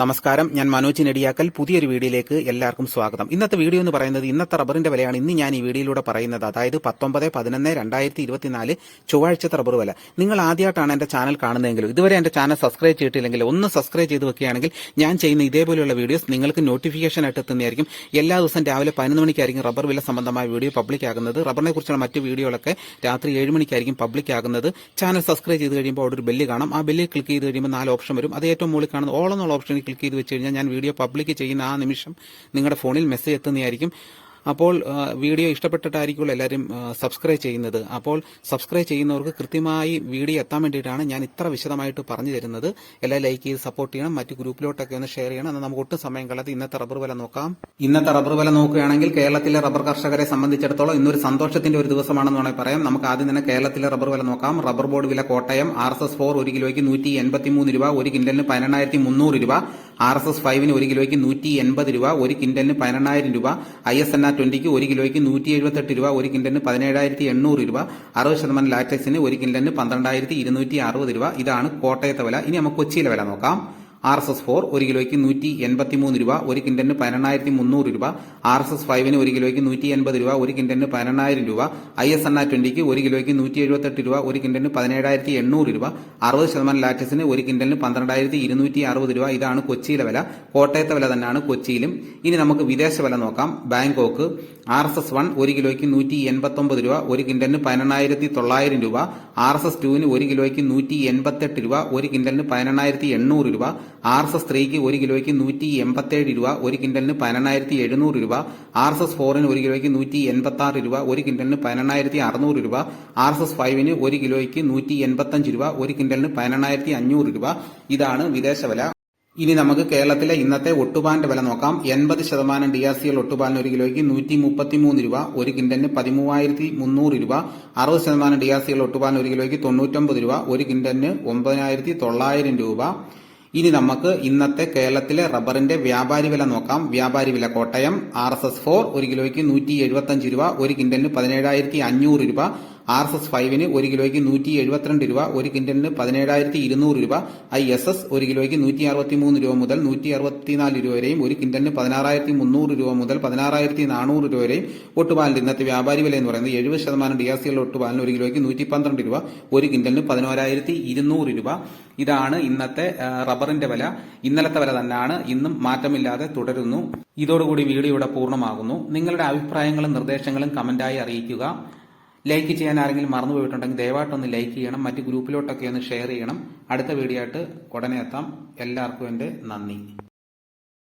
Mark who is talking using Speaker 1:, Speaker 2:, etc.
Speaker 1: നമസ്കാരം. ഞാൻ മനോജ് നെടിയാക്കൽ. പുതിയൊരു വീഡിയോയിലേക്ക് എല്ലാവർക്കും സ്വാഗതം. ഇന്നത്തെ വീഡിയോ എന്ന് പറയുന്നത് ഇന്നത്തെ റബ്ബറിന്റെ വിലയാണ്. ഇന്ന് ഞാൻ ഈ വീഡിയോയിലൂടെ പറയുന്നത് അതായത് പത്തൊമ്പത് പതിനൊന്ന് രണ്ടായിരത്തി ഇരുപത്തിനാല് ചൊവ്വാഴ്ചത്തെ റബ്ബർ വില. നിങ്ങൾ ആദ്യമായിട്ടാണ് എന്റെ ചാനൽ കാണുന്നതെങ്കിലും ഇതുവരെ എന്റെ ചാനൽ സബ്സ്ക്രൈബ് ചെയ്തിട്ടില്ലെങ്കിൽ ഒന്ന് സബ്സ്ക്രൈബ് ചെയ്ത് വെക്കുകയാണെങ്കിൽ ഞാൻ ചെയ്യുന്ന ഇതേപോലെയുള്ള വീഡിയോസ് നിങ്ങൾക്ക് നോട്ടിഫിക്കേഷൻ ആയിട്ട് എത്തുന്നതായിരിക്കും. എല്ലാ ദിവസം രാവിലെ പതിനൊന്ന് മണിക്കായിരിക്കും റബ്ബർ വില സംബന്ധമായ വീഡിയോ പബ്ലിക് ആകുന്നത്. റബ്ബറിനെ കുറിച്ചുള്ള മറ്റ് വീഡിയോകളൊക്കെ രാത്രി ഏഴ് മണിക്കായിരിക്കും പബ്ലിക് ആകുന്നത്. ചാനൽ സബ്സ്ക്രൈബ് ചെയ്ത് കഴിയുമ്പോൾ അവിടെ ഒരു ബെല്ല് കാണാം. ആ ബെല്ലിൽ ക്ലിക്ക് ചെയ്ത് കഴിയുമ്പോൾ നാല് ഓപ്ഷൻ വരും. അത് ഏറ്റവും മുകളിൽ കാണുന്നത് ഓൾ എന്നുള്ള ഓപ്ഷനിൽ ക്ലിക്ക് ചെയ്ത് വെച്ച് കഴിഞ്ഞാൽ ഞാൻ വീഡിയോ പബ്ലിക് ചെയ്യുന്ന ആ നിമിഷം നിങ്ങളുടെ ഫോണിൽ മെസ്സേജ് എത്തുന്നതായിരിക്കും. അപ്പോൾ വീഡിയോ ഇഷ്ടപ്പെട്ടിട്ടായിരിക്കുമല്ലോ എല്ലാവരും സബ്സ്ക്രൈബ് ചെയ്യുന്നത്. അപ്പോൾ സബ്സ്ക്രൈബ് ചെയ്യുന്നവർക്ക് കൃത്യമായി വീഡിയോ എത്താൻ വേണ്ടിയിട്ടാണ് ഞാൻ ഇത്ര വിശദമായിട്ട് പറഞ്ഞു തരുന്നത്. എല്ലാ ലൈക്ക് ചെയ്ത് സപ്പോർട്ട് ചെയ്യണം. മറ്റ് ഗ്രൂപ്പിലോട്ടൊക്കെ ഒന്ന് ഷെയർ ചെയ്യണം. എന്നാൽ നമുക്ക് ഒട്ടും സമയം കളയാതെ ഇന്നത്തെ റബ്ബർ വില നോക്കാം. ഇന്നത്തെ റബ്ബർ വില നോക്കുകയാണെങ്കിൽ കേരളത്തിലെ റബ്ബർ കർഷകരെ സംബന്ധിച്ചിടത്തോളം ഇന്നൊരു സന്തോഷത്തിന്റെ ഒരു ദിവസമാണെന്ന് വേണമെങ്കിൽ പറയാം. നമുക്ക് ആദ്യം തന്നെ കേരളത്തിലെ റബ്ബർ വില നോക്കാം. റബ്ബർ ബോർഡ് വില Kottayam R S S four ഒരു കിലോയ്ക്ക് നൂറ്റി എൺപത്തിമൂന്ന് രൂപ ഒരു കിൻഡലിന് പതിനെണ്ണായിരത്തി മുന്നൂറ് രൂപ. ആർ എസ് എസ് ഫൈവിന് ഒരു കിലോയ്ക്ക് നൂറ്റി എൺപത് രൂപ ഒരു കിൻഡലിന് പതിനെണ്ണായിരം രൂപ. ഐ എസ് എൻ ആർ ട്വന്റിക്ക് ഒരു കിലോയ്ക്ക് നൂറ്റി എഴുപത്തെട്ട് രൂപ ഒരു കിൻഡലിന് പതിനേഴായിരത്തി എണ്ണൂറ് രൂപ അറുപത് ശതമാനം ലാറ്റക്സിന് ഒരു കിൻഡലിന് പന്ത്രണ്ടായിരത്തി ഇരുന്നൂറ്റി അറുപത് രൂപ. ഇതാണ് കോട്ടയത്തെ വില. ഇനി നമുക്ക് കൊച്ചിയിലെ വില നോക്കാം. ആർ എസ് എസ് ഫോർ ഒരു കിലോയ്ക്ക് നൂറ്റി എൺപത്തി മൂന്ന് രൂപ ഒരു കിൻഡന് പതിനെണ്ണായിരത്തി മുന്നൂറ് രൂപ. ആർ എസ് എസ് ഫൈവിന് ഒരു കിലോയ്ക്ക് നൂറ്റി എൺപത് രൂപ ഒരു കിൻഡന് പതിനെണ്ണായിരം രൂപ. ഐ എസ് എൻ ആർ ട്വന്റിക്ക് ഒരു കിലോയ്ക്ക് നൂറ്റി എഴുപത്തെട്ട് രൂപ ഒരു കിൻഡന് പതിനേഴായിരത്തി എണ്ണൂറ് രൂപ. അറുപത് ശതമാനം ലാറ്റസിന് ഒരു കിൻഡലിന് പന്ത്രണ്ടായിരത്തി ഇരുന്നൂറ്റി അറുപത് രൂപ. ഇതാണ് കൊച്ചിയിലെ വില. കോട്ടയത്തെ വില തന്നെയാണ് കൊച്ചിയിലും. ഇനി നമുക്ക് വിദേശ വില നോക്കാം. Bangkok R S S one ഒരു കിലോയ്ക്ക് നൂറ്റി എൺപത്തൊമ്പത് രൂപ ഒരു കിൻഡലിന് പതിനെണ്ണായിരത്തി തൊള്ളായിരം രൂപ. ആർ എസ് എസ് ടുവിന് ഒരു കിലോയ്ക്ക് നൂറ്റി എൺപത്തെട്ട് രൂപ ഒരു കിൻഡലിന് പതിനെണ്ണായിരത്തി എണ്ണൂറ് രൂപ. ആർ എസ് എസ് ത്രീക്ക് ഒരു കിലോയ്ക്ക് നൂറ്റി എൺപത്തേഴ് രൂപ ഒരു കിൻഡലിന് പതിനെണ്ണായിരത്തി എഴുന്നൂറ് രൂപ ആർ എസ് എസ് ഫോറിന് ഒരു കിലോയ്ക്ക് നൂറ്റി എൺപത്തി ആറ് രൂപ ഒരു കിൻഡലിന് പതിനെണ്ണായിരത്തി അറുന്നൂറ് രൂപ ആർ എസ് എസ് ഫൈവിന് ഒരു കിലോയ്ക്ക് നൂറ്റി എൺപത്തഞ്ച് രൂപ ഒരു കിൻഡലിന് പതിനെണ്ണായിരത്തി അഞ്ഞൂറ് രൂപ. ഇതാണ് വിദേശ വില. ഇനി നമുക്ക് കേരളത്തിലെ ഇന്നത്തെ ഒട്ടുപാലിന്റെ വില നോക്കാം. എൺപത് ശതമാനം ഡി ആർ സി എൽ ഒട്ടുപാലിന് ഒരു കിലോയ്ക്ക് നൂറ്റി മുപ്പത്തിമൂന്ന് രൂപ ഒരു കിൻഡലിന് പതിമൂവായിരത്തി മുന്നൂറ് രൂപ. അറുപത് ശതമാനം ഡി ആർ സി എൽ ഒട്ടുപാലിന് ഒരു കിലോയ്ക്ക് തൊണ്ണൂറ്റൊമ്പത് രൂപ ഒരു കിൻഡലിന് ഒമ്പതിനായിരത്തി തൊള്ളായിരം രൂപ. ഇനി നമുക്ക് ഇന്നത്തെ കേരളത്തിലെ റബ്ബറിന്റെ വ്യാപാരി വില നോക്കാം. വ്യാപാരി വില Kottayam R S S four ഒരു കിലോയ്ക്ക് നൂറ്റി എഴുപത്തഞ്ച് രൂപ ഒരു കിൻഡലിന് പതിനേഴായിരത്തി അഞ്ഞൂറ് രൂപ. ആർ എസ് എസ് ഫൈവിന് ഒരു കിലോയ്ക്ക് നൂറ്റി എഴുപത്തിരണ്ട് രൂപ ഒരു കിൻഡലിന് പതിനേഴായിരത്തി ഇരുന്നൂറ് രൂപ. ഐ എസ് എസ് ഒരു കിലോയ്ക്ക് നൂറ്റി അറുപത്തി മൂന്ന് രൂപ മുതൽ നൂറ്റി അറുപത്തിനാല് രൂപ വരെയും ഒരു കിൻഡലിന് പതിനാറായിരത്തി മുന്നൂറ് രൂപ മുതൽ പതിനാറായിരത്തി നാനൂറ് രൂപ വരെയും ഒട്ടുപാലിന്റെ ഇന്നത്തെ വ്യാപാരി വില എന്ന് പറയുന്നത് എഴുപത് ശതമാനം ഡി ആർ സി എൽ ഒട്ടുപാലിന് ഒരു കിലോയ്ക്ക് നൂറ്റി പന്ത്രണ്ട് രൂപ ഒരു കിൻഡലിന് പതിനോരായിരത്തി ഇരുന്നൂറ് രൂപ. ഇതാണ് ഇന്നത്തെ റബ്ബറിന്റെ വില. ഇന്നലത്തെ വില തന്നെയാണ്. ഇന്നും മാറ്റമില്ലാതെ തുടരുന്നു. ഇതോടുകൂടി വീഡിയോ ഇവിടെ പൂർണമാകുന്നു. നിങ്ങളുടെ അഭിപ്രായങ്ങളും നിർദ്ദേശങ്ങളും കമന്റായി അറിയിക്കുക. ലൈക്ക് ചെയ്യാൻ ആരെങ്കിലും മറന്നുപോയിട്ടുണ്ടെങ്കിൽ ദയവായിട്ടൊന്ന് ലൈക്ക് ചെയ്യണം മറ്റ് ഗ്രൂപ്പിലോട്ടൊക്കെ ഒന്ന് ഷെയർ ചെയ്യണം. അടുത്ത വീഡിയോ ആയിട്ട് ഉടനെ എത്താം. എല്ലാവർക്കും എന്റെ നന്ദി.